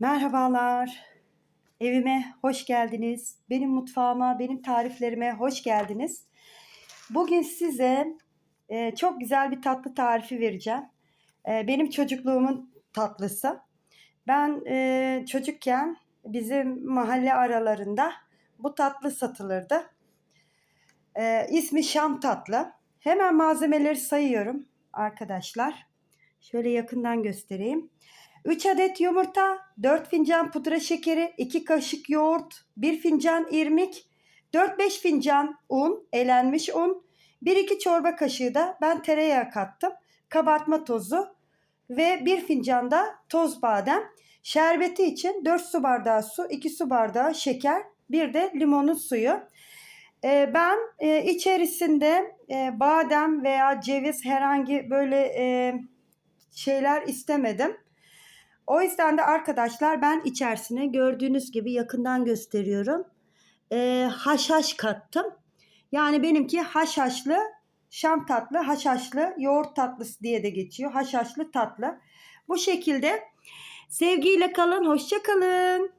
Merhabalar. Evime hoş geldiniz. Benim mutfağıma, benim tariflerime hoş geldiniz. Bugün size e, çok güzel bir tatlı tarifi vereceğim. E, benim çocukluğumun tatlısı. Ben e, çocukken bizim mahalle aralarında bu tatlı satılırdı. E, ismi Şam tatlı. Hemen malzemeleri sayıyorum arkadaşlar. Şöyle yakından göstereyim. 3 adet yumurta, 4 fincan pudra şekeri, 2 kaşık yoğurt, 1 fincan irmik, 4-5 fincan un, elenmiş un, 1-2 çorba kaşığı da ben tereyağı kattım. Kabartma tozu ve 1 fincan da toz badem. Şerbeti için 4 su bardağı su, 2 su bardağı şeker, bir de limonun suyu. Ee, ben e, içerisinde e, badem veya ceviz herhangi böyle e, şeyler istemedim. O yüzden de arkadaşlar ben içerisine gördüğünüz gibi yakından gösteriyorum. E, haşhaş kattım. Yani benimki haşhaşlı şam tatlı, haşhaşlı yoğurt tatlısı diye de geçiyor. Haşhaşlı tatlı. Bu şekilde sevgiyle kalın, hoşça kalın.